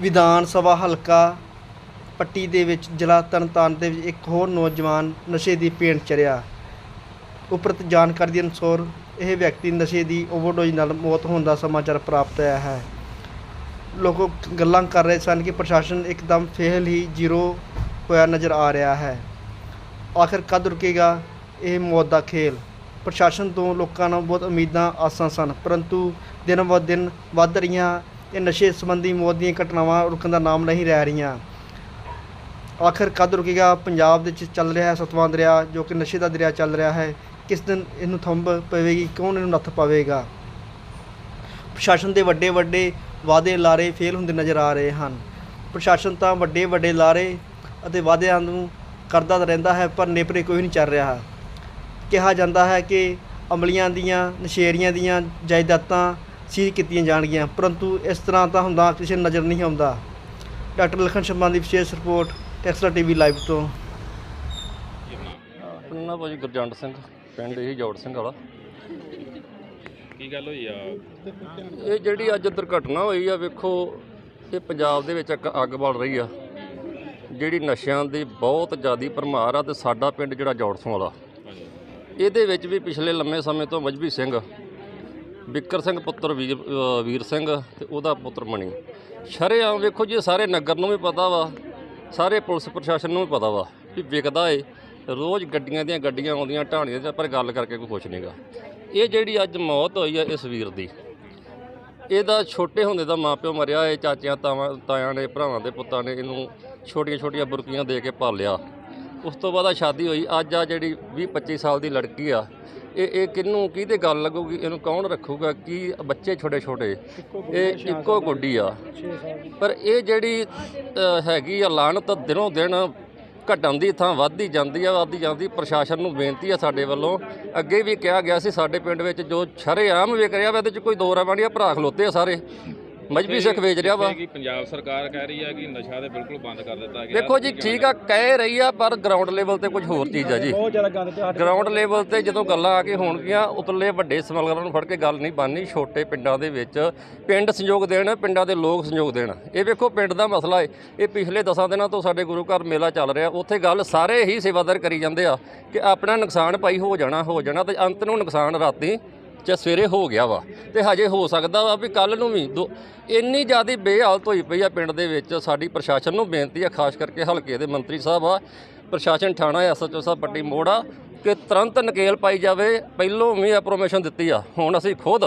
ਵਿਧਾਨ ਸਭਾ ਹਲਕਾ ਪੱਟੀ ਦੇ ਵਿੱਚ ਜ਼ਿਲ੍ਹਾ ਤਰਨਤਾਰਨ ਦੇ ਵਿੱਚ ਇੱਕ ਹੋਰ ਨੌਜਵਾਨ ਨਸ਼ੇ ਦੀ ਪੇਂਟ ਚੜਿਆ। ਉਪਰਤ ਜਾਣਕਾਰੀ ਦੇ ਅਨੁਸਾਰ ਇਹ ਵਿਅਕਤੀ ਨਸ਼ੇ ਦੀ ਓਵਰਡੋਜ਼ ਨਾਲ ਮੌਤ ਹੋਣ ਦਾ ਸਮਾਚਾਰ ਪ੍ਰਾਪਤ ਹੋਇਆ ਹੈ। ਲੋਕ ਗੱਲਾਂ ਕਰ ਰਹੇ ਸਨ ਕਿ ਪ੍ਰਸ਼ਾਸਨ ਇੱਕਦਮ ਫੇਲ ਹੀ ਜ਼ੀਰੋ ਹੋਇਆ ਨਜ਼ਰ ਆ ਰਿਹਾ ਹੈ। ਆਖਿਰ ਕਦ ਰੁਕੇਗਾ ਇਹ ਮੌਤ ਦਾ ਖੇਲ? ਪ੍ਰਸ਼ਾਸਨ ਤੋਂ ਲੋਕਾਂ ਨੂੰ ਬਹੁਤ ਉਮੀਦਾਂ, ਆਸਾਂ ਸਨ, ਪਰੰਤੂ ਦਿਨ ਬ ਦਿਨ ਵੱਧ ਰਹੀਆਂ ਇਹ ਨਸ਼ੇ ਸੰਬੰਧੀ ਮੌਤ ਦੀਆਂ ਘਟਨਾਵਾਂ ਰੁਕਣ ਦਾ ਨਾਮ ਨਹੀਂ ਲੈ ਰਹੀਆਂ। ਆਖਰ ਕਦ ਰੁਕੇਗਾ? ਪੰਜਾਬ ਦੇ ਵਿੱਚ ਚੱਲ ਰਿਹਾ ਹੈ ਸਤਵਾਂ ਦਰਿਆ, ਜੋ ਕਿ ਨਸ਼ੇ ਦਾ ਦਰਿਆ ਚੱਲ ਰਿਹਾ ਹੈ। ਕਿਸ ਦਿਨ ਇਹਨੂੰ ਥੰਬ ਪਵੇਗੀ? ਕੌਣ ਇਹਨੂੰ ਨੱਥ ਪਾਵੇਗਾ? ਪ੍ਰਸ਼ਾਸਨ ਦੇ ਵੱਡੇ ਵੱਡੇ ਵਾਅਦੇ ਲਾਰੇ ਫੇਲ ਹੁੰਦੇ ਨਜ਼ਰ ਆ ਰਹੇ ਹਨ। ਪ੍ਰਸ਼ਾਸਨ ਤਾਂ ਵੱਡੇ ਵੱਡੇ ਲਾਰੇ ਅਤੇ ਵਾਅਦਿਆਂ ਨੂੰ ਕਰਦਾ ਤਾਂ ਰਹਿੰਦਾ ਹੈ, ਪਰ ਨੇਪਰੇ ਕੋਈ ਨਹੀਂ ਚੱਲ ਰਿਹਾ। ਕਿਹਾ ਜਾਂਦਾ ਹੈ ਕਿ ਅਮਲੀਆਂ ਦੀਆਂ ਨਸ਼ੇਰੀਆਂ ਦੀਆਂ ਜਾਇਦਾਦਾਂ ਸੀਜ਼ ਕੀਤੀਆਂ ਜਾਣਗੀਆਂ। ਪਰੰਤੂ ਇਸ ਤਰ੍ਹਾਂ ਤਾਂ ਹੁੰਦਾ ਕਿਸੇ ਨਜ਼ਰ ਨਹੀਂ ਆਉਂਦਾ। ਡਾਕਟਰ ਲਖਨ ਸ਼ਰਮਾ ਦੀ ਵਿਸ਼ੇਸ਼ ਰਿਪੋਰਟ ਟੈਕਸਲਾ ਟੀਵੀ ਲਾਈਵ ਤੋਂ। ਆਪਣਾ ਨਾਮ ਭਾਜੀ ਗੁਰਜੰਟ ਸਿੰਘ ਪਿੰਡ ਇਹੀ ਜੋੜ ਸਿੰਘ ਵਾਲਾ। ਕੀ ਗੱਲ ਹੋਈ ਆ? ਇਹ ਜਿਹੜੀ ਅੱਜ ਦੁਰਘਟਨਾ ਹੋਈ ਆ ਵੇਖੋ ਇਹ ਪੰਜਾਬ ਦੇ ਵਿੱਚ ਇੱਕ ਅੱਗ ਬਲ ਰਹੀ ਆ। ਜਿਹੜੀ ਨਸ਼ਿਆਂ ਦੀ ਬਹੁਤ ਜ਼ਿਆਦੀ ਭਰਮਾਰ ਆ ਤੇ ਸਾਡਾ ਪਿੰਡ ਜਿਹੜਾ ਜੋੜਸੋਂ ਵਾਲਾ। ਇਹਦੇ ਵਿੱਚ ਵੀ ਪਿਛਲੇ ਲੰਮੇ ਸਮੇਂ ਤੋਂ ਮਜਬੀ ਸਿੰਘ ਬਿੱਕਰ ਸਿੰਘ ਪੁੱਤਰ ਵੀਰ ਅ, ਵੀਰ ਸਿੰਘ ਤੇ ਉਹਦਾ ਪੁੱਤਰ ਮਣੀ ਸ਼ਰੇਆਮ ਵੇਖੋ ਜੀ ਇਹ ਸਾਰੇ ਨਗਰ ਨੂੰ ਵੀ ਪਤਾ ਵਾ ਸਾਰੇ ਪੁਲਿਸ ਪ੍ਰਸ਼ਾਸਨ ਨੂੰ ਵੀ ਪਤਾ ਵਾ ਵੀ ਵਿਕਦਾ ਏ। ਰੋਜ਼ ਗੱਡੀਆਂ ਦੀਆਂ ਗੱਡੀਆਂ ਆਉਂਦੀਆਂ ਢਾਣੀਆਂ ਤੇ ਪਰ ਗੱਲ ਕਰਕੇ ਕੋਈ ਕੁਛ ਨਹੀਂਗਾ ਇਹ ਜਿਹੜੀ ਅੱਜ ਮੌਤ ਹੋਈ ਆ ਇਸ ਵੀਰ ਦੀ ਇਹਦਾ ਛੋਟੇ ਹੁੰਦੇ ਦਾ ਮਾਪਿਓ ਮਰਿਆ ਏ ਚਾਚਿਆਂ ਤਾਵਾਂ ਤਾਇਆਂ ਨੇ ਭਰਾਵਾਂ ਦੇ ਪੁੱਤਾਂ ਨੇ ਇਹਨੂੰ ਛੋਟੀਆਂ ਛੋਟੀਆਂ ਬੁਰਕੀਆਂ ਦੇ ਕੇ ਪਾਲਿਆ। ਉਸ ਤੋਂ ਬਾਅਦ ਆ ਸ਼ਾਦੀ ਹੋਈ ਅੱਜ ਆ ਜਿਹੜੀ 20 25 ਸਾਲ ਦੀ ਲੜਕੀ ਆ ਇਹ ਇਹ ਕਿਹਨੂੰ ਕਿਹਦੇ ਗੱਲ ਲੱਗੂਗੀ? ਇਹਨੂੰ ਕੌਣ ਰੱਖੂਗਾ? ਕੀ ਬੱਚੇ ਛੋਟੇ ਛੋਟੇ? ਇਹ ਇੱਕੋ ਗੁੱਡੀ ਆ। ਪਰ ਇਹ ਜਿਹੜੀ ਅ, ਹੈਗੀ ਆ ਲਾਹਨਤ ਦਿਨੋਂ ਦਿਨ ਘਟਣ ਦੀ ਥਾਂ ਵੱਧਦੀ ਜਾਂਦੀ ਆ ਵੱਧਦੀ ਜਾਂਦੀ ਪ੍ਰਸ਼ਾਸਨ ਨੂੰ ਬੇਨਤੀ ਆ ਸਾਡੇ ਵੱਲੋਂ। ਅੱਗੇ ਵੀ ਕਿਹਾ ਗਿਆ ਸੀ ਸਾਡੇ ਪਿੰਡ ਵਿੱਚ ਜੋ ਸ਼ਰੇਆਮ ਵਿਕ ਰਿਹਾ ਵਾ ਇਹਦੇ ਚ ਕੋਈ ਦੋ ਰਾਵਾਂਡੀਆਂ ਭਰਾ ਖਲੋਤੇ ਆ ਸਾਰੇ। ਮਜਬੀ ਸਿੱਖ ਵੇਚ ਰਿਹਾ ਵਾ। ਕਿ ਪੰਜਾਬ ਸਰਕਾਰ ਕਹਿ ਰਹੀ ਆ ਕਿ ਨਸ਼ਾ ਤੇ ਬਿਲਕੁਲ ਬੰਦ ਕਰ ਦਿੱਤਾ ਗਿਆ। ਦੇਖੋ ਜੀ ਠੀਕ ਆ ਕਹਿ ਰਹੀ ਆ ਪਰ ਗਰਾਊਂਡ ਲੈਵਲ ਤੇ ਕੁਝ ਹੋਰ ਚੀਜ਼ ਆ ਜੀ। ਬਹੁਤ ਜ਼ਿਆਦਾ ਗੰਦ ਪਿਆ ਗਰਾਊਂਡ ਲੈਵਲ ਤੇ ਜਦੋਂ ਗੱਲਾਂ ਆ ਕੇ ਹੋਣਗੀਆਂ ਉਤਲੇ ਵੱਡੇ ਸਮਗਲਰਾਂ ਨੂੰ ਫੜ ਕੇ ਗੱਲ ਨਹੀਂ ਬਣਨੀ ਛੋਟੇ ਪਿੰਡਾਂ ਦੇ ਵਿੱਚ ਪਿੰਡ ਸੰਯੋਗ ਦੇਣ ਪਿੰਡਾਂ ਦੇ ਲੋਕ ਸੰਯੋਗ ਦੇਣ। ਇਹ ਵੇਖੋ ਪਿੰਡ ਦਾ ਮਸਲਾ ਹੈ ਇਹ ਪਿਛਲੇ 10 ਦਿਨਾਂ ਤੋਂ ਸਾਡੇ ਗੁਰੂ ਘਰ ਮੇਲਾ ਚੱਲ ਰਿਹਾ। ਉੱਥੇ ਗੱਲ ਸਾਰੇ ਹੀ ਸੇਵਾਦਾਰ ਕਰੀ ਜਾਂਦੇ ਆ ਕਿ ਆਪਣਾ ਨੁਕਸਾਨ ਭਾਈ ਹੋ ਜਾਣਾ ਹੋ ਜਾਣਾ ਤੇ ਅੰਤ ਨੂੰ ਨੁਕਸਾਨ ਰਾਤੀ ਜਾਂ ਸਵੇਰੇ ਹੋ ਗਿਆ ਵਾ ਤੇ ਹਜੇ ਹੋ ਸਕਦਾ ਵਾ ਵੀ ਕੱਲ ਨੂੰ ਵੀ ਦੋ- ਇੰਨੀ ਜ਼ਿਆਦਾ ਬੇਹਾਲਤ ਹੋਈ ਪਈ ਆ ਪਿੰਡ ਦੇ ਵਿੱਚ। ਸਾਡੀ ਪ੍ਰਸ਼ਾਸਨ ਨੂੰ ਬੇਨਤੀ ਆ, ਖਾਸ ਕਰਕੇ ਹਲਕੇ ਦੇ ਮੰਤਰੀ ਸਾਹਿਬ ਆ, ਪ੍ਰਸ਼ਾਸਨ ਥਾਣਾ ਐਸਐਚਓ ਸਾਹਿਬ ਪੱਟੀ ਮੋੜਾ ਕਿ ਤੁਰੰਤ ਨਕੇਲ ਪਾਈ ਜਾਵੇ। ਪਹਿਲੋਂ ਵੀ ਅਪਰੋਮੇਸ਼ਨ ਦਿੱਤੀ ਆ, ਹੁਣ ਅਸੀਂ ਖੁਦ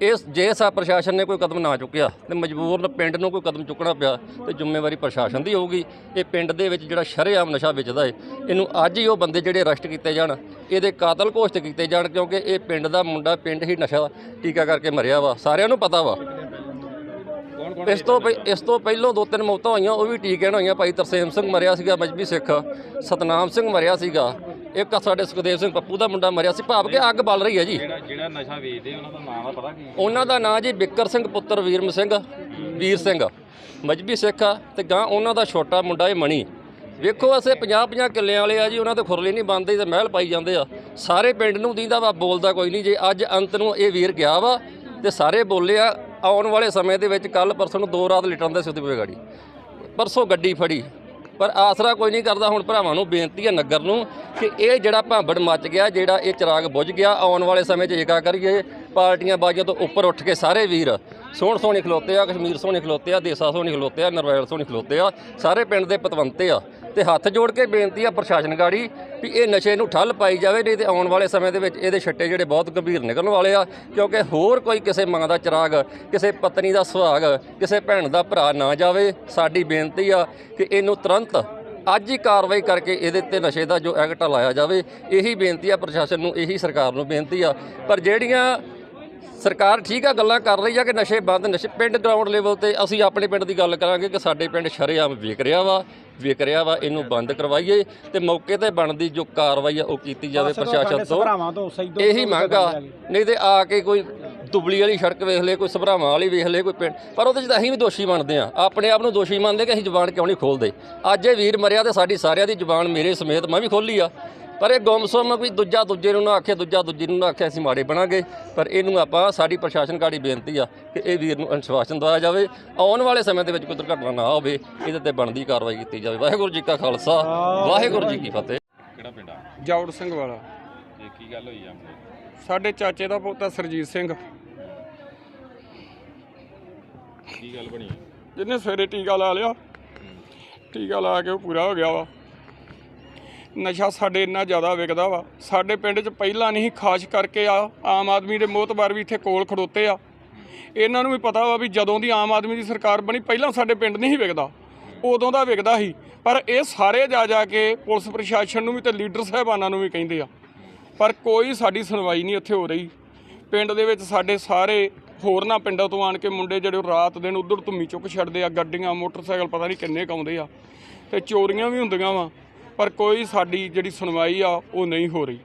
ਇਸ ਜੇ ਸਾ ਪ੍ਰਸ਼ਾਸਨ ਨੇ ਕੋਈ ਕਦਮ ਨਾ ਚੁੱਕਿਆ ਤੇ ਮਜਬੂਰਨ ਪਿੰਡ ਨੂੰ ਕੋਈ ਕਦਮ ਚੁੱਕਣਾ ਪਿਆ ਤੇ ਜ਼ਿੰਮੇਵਾਰੀ ਪ੍ਰਸ਼ਾਸਨ ਦੀ ਹੋਊਗੀ। ਇਹ ਪਿੰਡ ਦੇ ਵਿੱਚ ਜਿਹੜਾ ਸ਼ਰੇਆਮ ਨਸ਼ਾ ਵੇਚਦਾ ਏ, ਇਹਨੂੰ ਅੱਜ ਹੀ ਉਹ ਬੰਦੇ ਜਿਹੜੇ ਅਰੈਸਟ ਕੀਤੇ ਜਾਣ, ਇਹਦੇ ਕਾਤਲ ਘੋਸ਼ਿਤ ਕੀਤੇ ਜਾਣ ਕਿਉਂਕਿ ਇਹ ਪਿੰਡ ਦਾ ਮੁੰਡਾ, ਪਿੰਡ ਹੀ ਨਸ਼ਾ ਟੀਕਾ ਕਰਕੇ ਮਰਿਆ ਵਾ। ਸਾਰਿਆਂ ਨੂੰ ਪਤਾ ਵਾ। ਇਸ ਤੋਂ ਪਹਿ- ਇਸ ਤੋਂ ਪਹਿਲਾਂ ਦੋ ਤਿੰਨ ਮੌਤਾਂ ਹੋਈਆਂ, ਉਹ ਵੀ ਟੀਕੇ ਨਾਲ ਹੋਈਆਂ। ਭਾਈ ਤਰਸੇਮ ਸਿੰਘ ਮਰਿਆ ਸੀਗਾ, ਮਜਬੀ ਸਿੱਖ। ਸਤਨਾਮ ਸਿੰਘ ਮਰਿਆ ਸੀਗਾ। ਇੱਕ ਸਾਡੇ ਸੁਖਦੇਵ ਸਿੰਘ ਪੱਪੂ ਦਾ ਮੁੰਡਾ ਮਰਿਆ ਸੀ ਭਾਵ ਕਿ ਅੱਗ ਬਲ ਰਹੀ ਹੈ ਜੀ। ਜਿਹੜਾ ਜਿਹੜਾ ਨਸ਼ਾ ਵੇਚਦੇ ਉਹਨਾਂ ਦਾ ਨਾਮ ਦਾ ਪਤਾ ਕੀ ਉਹਨਾਂ ਦਾ ਨਾਂ ਜੀ ਬਿੱਕਰ ਸਿੰਘ ਪੁੱਤਰ ਵੀਰਮ ਸਿੰਘ ਵੀਰ ਸਿੰਘ। ਮਜਬੀ ਸਿੱਖ ਆ ਤੇ ਗਾਂ ਉਹਨਾਂ ਦਾ ਛੋਟਾ ਮੁੰਡਾ ਇਹ ਮਣੀ। ਵੇਖੋ ਅਸੀਂ 50 50 ਕਿੱਲਿਆਂ ਵਾਲੇ ਆ ਜੀ ਉਹਨਾਂ ਤੇ ਖੁਰਲੀ ਨਹੀਂ ਬੰਦੇ ਤੇ ਮਹਿਲ ਪਾਈ ਜਾਂਦੇ ਆ। ਸਾਰੇ ਪਿੰਡ ਨੂੰ ਦੀਂਦਾ ਵਾ ਬੋਲਦਾ ਕੋਈ ਨਹੀਂ। ਜੇ ਅੱਜ ਅੰਤ ਨੂੰ ਇਹ ਵੀਰ ਗਿਆ ਵਾ ਤੇ ਸਾਰੇ ਬੋਲੇ ਆ ਆਉਣ ਵਾਲੇ ਸਮੇਂ ਦੇ ਵਿੱਚ ਕੱਲ ਪਰਸੋਂ ਨੂੰ ਦੋ ਰਾਤ ਲਿਟਣ ਦੇ ਸਿੱਧੀ ਪਵੇ ਗਾੜੀ। ਪਰਸੋਂ ਗੱਡੀ ਫੜੀ। ਪਰ ਆਸਰਾ ਕੋਈ ਨਹੀਂ ਕਰਦਾ। ਹੁਣ ਭਰਾਵਾਂ ਨੂੰ ਬੇਨਤੀ ਹੈ ਨਗਰ ਨੂੰ ਕਿ ਇਹ ਜਿਹੜਾ ਭਾਂਬੜ ਮੱਚ ਗਿਆ, ਜਿਹੜਾ ਇਹ ਚਿਰਾਗ ਬੁਝ ਗਿਆ, ਆਉਣ ਵਾਲੇ ਸਮੇਂ 'ਚ ਏਕਾ ਕਰੀਏ? ਪਾਰਟੀਆਂ ਬਾਜੀਆਂ ਤੋਂ ਉੱਪਰ ਉੱਠ ਕੇ ਸਾਰੇ ਵੀਰ ਸੋਹਣ ਸੋਹਣੇ ਖਲੋਤੇ ਆ, ਕਸ਼ਮੀਰ ਸੋਹਣੇ ਖਲੋਤੇ ਆ, ਦੇਸਾ ਸੋਹਣੇ ਖਲੋਤੇ ਆ, ਨਰਵੈਲ ਸੋਹਣੇ ਖਲੋਤੇ ਆ, ਸਾਰੇ ਪਿੰਡ ਦੇ ਪਤਵੰਤੇ ਆ। ਤੇ ਹੱਥ ਜੋੜ ਕੇ ਬੇਨਤੀ ਆ ਪ੍ਰਸ਼ਾਸਨ ਗਾੜੀ ਵੀ ਇਹ ਨਸ਼ੇ ਨੂੰ ਠੱਲ ਪਾਈ ਜਾਵੇ, ਨਹੀਂ ਤੇ ਆਉਣ ਵਾਲੇ ਸਮੇਂ ਦੇ ਵਿੱਚ ਇਹਦੇ ਛੱਟੇ ਜਿਹੜੇ ਬਹੁਤ ਗੰਭੀਰ ਨਿਕਲਣ ਵਾਲੇ ਆ, ਕਿਉਂਕਿ ਹੋਰ ਕੋਈ ਕਿਸੇ ਮਾਂ ਦਾ ਚਿਰਾਗ, ਕਿਸੇ ਪਤਨੀ ਦਾ ਸੁਹਾਗ, ਕਿਸੇ ਭੈਣ ਦਾ ਭਰਾ ਨਾ ਜਾਵੇ। ਸਾਡੀ ਬੇਨਤੀ ਆ ਕਿ ਇਹਨੂੰ ਤੁਰੰਤ ਅੱਜ ਹੀ ਕਾਰਵਾਈ ਕਰਕੇ ਇਹਦੇ ਤੇ ਨਸ਼ੇ ਦਾ ਜੋ ਐਕਟ ਲਾਇਆ ਜਾਵੇ, ਇਹੀ ਬੇਨਤੀ ਆ ਪ੍ਰਸ਼ਾਸਨ ਨੂੰ, ਇਹੀ ਸਰਕਾਰ ਨੂੰ ਬੇਨਤੀ ਆ। ਪਰ ਜਿਹੜੀਆਂ ਸਰਕਾਰ ਠੀਕ ਆ ਗੱਲਾਂ ਕਰ ਰਹੀ ਆ ਕਿ ਨਸ਼ੇ ਬੰਦ ਨਸ਼ੇ ਪਿੰਡ ਗਰਾਊਂਡ ਲੈਵਲ ਤੇ ਅਸੀਂ ਆਪਣੇ ਪਿੰਡ ਦੀ ਗੱਲ ਕਰਾਂਗੇ ਕਿ ਸਾਡੇ ਪਿੰਡ ਸ਼ਰੇਆਮ ਵਿਕ ਰਿਹਾ ਵਾ ਵਿਕ ਰਿਹਾ ਵਾ ਇਹਨੂੰ ਬੰਦ ਕਰਵਾਈਏ ਤੇ ਮੌਕੇ ਤੇ ਬਣਦੀ ਜੋ ਕਾਰਵਾਈ ਆ ਉਹ ਕੀਤੀ ਜਾਵੇ ਪ੍ਰਸ਼ਾਸਨ ਤੋਂ। ਇਹੀ ਮੰਗ ਆ ਨਹੀਂ ਤੇ ਆ ਕੇ ਕੋਈ ਦੁਬਲੀ ਵਾਲੀ ਸੜਕ ਵੇਖ ਲੇ ਕੋਈ ਸਭਰਾਵਾਂ ਵਾਲੀ ਵੇਖ ਲੇ ਕੋਈ ਪਿੰਡ ਪਰ ਉਹਦੇ 'ਚ ਤਾਂ ਅਸੀਂ ਵੀ ਦੋਸ਼ੀ ਮੰਨਦੇ ਆ। ਆਪਣੇ ਆਪ ਨੂੰ ਦੋਸ਼ੀ ਮੰਨਦੇ ਕਿ ਅਸੀਂ ਜ਼ੁਬਾਨ ਕਿਉਂ ਨਹੀਂ ਖੋਲਦੇ? ਅੱਜ ਇਹ ਵੀਰ ਮਰਿਆ ਤੇ ਸਾਡੀ ਸਾਰਿਆਂ ਦੀ ਜ਼ੁਬਾਨ ਮੇਰੇ ਸਮੇਤ ਮੈਂ ਵੀ ਖੋਲੀ ਆ। ਪਰ ਇਹ ਗੁੰਮਸੁੰਮ ਵੀ ਦੂਜਾ ਦੂਜੇ ਨੂੰ ਨਾ ਆਖੇ ਦੂਜਾ ਦੂਜੇ ਨੂੰ ਨਾ ਆਖੇ ਅਸੀਂ ਮਾੜੇ ਬਣਾਂਗੇ। ਪਰ ਇਹਨੂੰ ਆਪਾਂ ਸਾਡੀ ਪ੍ਰਸ਼ਾਸਨ ਕਾੜੀ ਬੇਨਤੀ ਆ ਕਿ ਇਹ ਵੀਰ ਨੂੰ ਅਨੁਸ਼ਾਸਨ ਦਵਾਇਆ ਜਾਵੇ। ਆਉਣ ਵਾਲੇ ਸਮੇਂ ਦੇ ਵਿੱਚ ਕੋਈ ਦੁਰਘਟਨਾ ਨਾ ਹੋਵੇ ਇਹਦੇ ਤੇ ਬਣਦੀ ਕਾਰਵਾਈ ਕੀਤੀ ਜਾਵੇ। ਵਾਹਿਗੁਰੂ ਜੀ ਕਾ ਖਾਲਸਾ ਵਾਹਿਗੁਰੂ ਜੀ ਕੀ ਫਤਿਹ। ਕਿਹੜਾ ਪਿੰਡ ਆ? ਜੌੜ ਸਿੰਘ ਵਾਲਾ। ਇਹ ਕੀ ਗੱਲ ਹੋਈ ਆ ਸਾਡੇ ਚਾਚੇ ਦਾ ਪੋਤਾ ਸਰਜੀਤ ਸਿੰਘ। ਕੀ ਗੱਲ ਬਣੀ ਜਿਹਨੇ ਸਵੇਰੇ ਟੀਕਾ ਲਾ ਲਿਆ ਟੀਕਾ ਲਾ ਕੇ ਉਹ ਪੂਰਾ ਹੋ ਗਿਆ ਵਾ। ਨਸ਼ਾ ਸਾਡੇ ਇੰਨਾ ਜ਼ਿਆਦਾ ਵਿਕਦਾ ਵਾ। ਸਾਡੇ ਪਿੰਡ 'ਚ ਪਹਿਲਾਂ ਨਹੀਂ, ਖਾਸ ਕਰਕੇ ਆ, ਆਮ ਆਦਮੀ ਦੇ ਮੋਹਤਬਾਰ ਵੀ ਇੱਥੇ ਕੋਲ ਖੜੋਤੇ ਆ। ਇਹਨਾਂ ਨੂੰ ਵੀ ਪਤਾ ਵਾ ਵੀ ਜਦੋਂ ਦੀ ਆਮ ਆਦਮੀ ਦੀ ਸਰਕਾਰ ਬਣੀ, ਪਹਿਲਾਂ ਸਾਡੇ ਪਿੰਡ ਨਹੀਂ ਵਿਕਦਾ। ਉਦੋਂ ਦਾ ਵਿਕਦਾ ਸੀ। ਪਰ ਇਹ ਸਾਰੇ ਜਾ ਜਾ ਕੇ ਪੁਲਿਸ ਪ੍ਰਸ਼ਾਸਨ ਨੂੰ ਵੀ ਤੇ ਲੀਡਰ ਸਾਹਿਬਾਨਾਂ ਨੂੰ ਵੀ ਕਹਿੰਦੇ ਆ। ਪਰ ਕੋਈ ਸਾਡੀ ਸੁਣਵਾਈ ਨਹੀਂ ਇੱਥੇ ਹੋ ਰਹੀ। ਪਿੰਡ ਦੇ ਵਿੱਚ ਸਾਡੇ ਸਾਰੇ ਹੋਰਨਾਂ ਪਿੰਡਾਂ ਤੋਂ ਆਣ ਕੇ ਮੁੰਡੇ ਜਿਹੜੇ ਉਹ ਰਾਤ ਦਿਨ ਉਧਰ ਧੁੰਮੀ ਚੁੱਕ ਛੱਡਦੇ ਆ, ਗੱਡੀਆਂ, ਮੋਟਰਸਾਈਕਲ ਪਤਾ ਨਹੀਂ ਕਿੰਨੇ ਕਾਉਂਦੇ ਆ। ਤੇ ਚੋਰੀਆਂ ਵੀ ਹੁੰਦੀਆਂ ਵਾ। ਪਰ ਕੋਈ ਸਾਡੀ ਜਿਹੜੀ ਸੁਣਵਾਈ ਆ ਉਹ ਨਹੀਂ ਹੋ ਰਹੀ।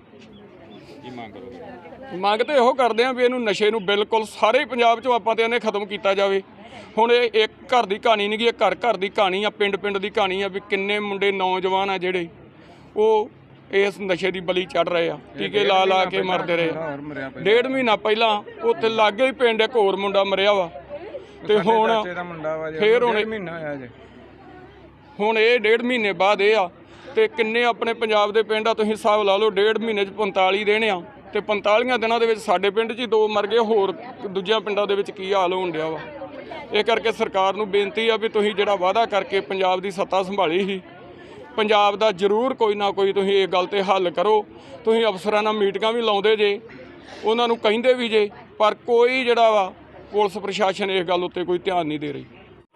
ਕੀ ਮੰਗ ਕਰੋਗੇ? ਮੰਗ ਤੇ ਇਹੋ ਕਰਦੇ ਆ ਵੀ ਇਹਨੂੰ ਨਸ਼ੇ ਨੂੰ ਬਿਲਕੁਲ ਸਾਰੇ ਪੰਜਾਬ 'ਚੋਂ ਆਪਾਂ ਤੇ ਇਹਨੇ ਖਤਮ ਕੀਤਾ ਜਾਵੇ। ਹੁਣ ਇਹ ਇੱਕ ਘਰ ਦੀ ਕਹਾਣੀ ਨਹੀਂ ਗੀ ਇਹ ਘਰ ਘਰ ਦੀ ਕਹਾਣੀ ਆ ਪਿੰਡ ਪਿੰਡ ਦੀ ਕਹਾਣੀ ਆ ਵੀ ਕਿੰਨੇ ਮੁੰਡੇ ਨੌਜਵਾਨ ਆ ਜਿਹੜੇ ਉਹ ਇਸ ਨਸ਼ੇ ਦੀ ਬਲੀ ਚੜ ਰਹੇ ਆ। ਟੀਕੇ ਲਾ ਲਾ ਕੇ ਮਰਦੇ ਰਹੇ। ਡੇਢ ਮਹੀਨਾ ਪਹਿਲਾਂ ਉੱਥੇ ਲਾਗੇ ਹੀ ਪਿੰਡ ਇੱਕ ਹੋਰ ਮੁੰਡਾ ਮਰਿਆ ਵਾ। ਤੇ ਹੁਣ ਫੇਰ ਹੁਣ ਮਹੀਨਾ ਹੋਇਆ ਜੇ। ਹੁਣ ਇਹ ਡੇਢ ਮਹੀਨੇ ਬਾਅਦ ਇਹ ਆ ਤੇ ਕਿੰਨੇ ਆਪਣੇ ਪੰਜਾਬ ਦੇ ਪਿੰਡ ਆ, ਤੁਸੀਂ ਹਿਸਾਬ ਲਾ ਲਓ ਡੇਢ ਮਹੀਨੇ ਚ 45 ਦਿਨ ਆ, ਤੇ 45 ਦਿਨਾਂ ਦੇ ਵਿੱਚ ਸਾਡੇ ਪਿੰਡ 'ਚ ਹੀ ਦੋ ਮਰ ਗਏ, ਹੋਰ ਦੂਜਿਆਂ ਪਿੰਡਾਂ ਦੇ ਵਿੱਚ ਕੀ ਹਾਲ ਹੋਣ ਡਿਆ ਵਾ? ਇਹ ਕਰਕੇ ਸਰਕਾਰ ਨੂੰ ਬੇਨਤੀ ਆ ਵੀ ਤੁਸੀਂ ਜਿਹੜਾ ਵਾਅਦਾ ਕਰਕੇ ਪੰਜਾਬ ਦੀ ਸੱਤਾ ਸੰਭਾਲੀ ਸੀ, ਪੰਜਾਬ ਦਾ ਜ਼ਰੂਰ ਕੋਈ ਨਾ ਕੋਈ ਤੁਸੀਂ ਇਹ ਗੱਲ ਤੇ ਹੱਲ ਕਰੋ, ਤੁਸੀਂ ਅਫਸਰਾਂ ਨਾਲ ਮੀਟਿੰਗਾਂ ਵੀ ਲਾਉਂਦੇ ਜੇ, ਉਹਨਾਂ ਨੂੰ ਕਹਿੰਦੇ ਵੀ ਜੇ, ਪਰ ਕੋਈ ਜਿਹੜਾ ਵਾ ਪੁਲਿਸ ਪ੍ਰਸ਼ਾਸਨ ਇਸ ਗੱਲ ਉੱਤੇ ਕੋਈ ਧਿਆਨ ਨਹੀਂ ਦੇ ਰਹੀ।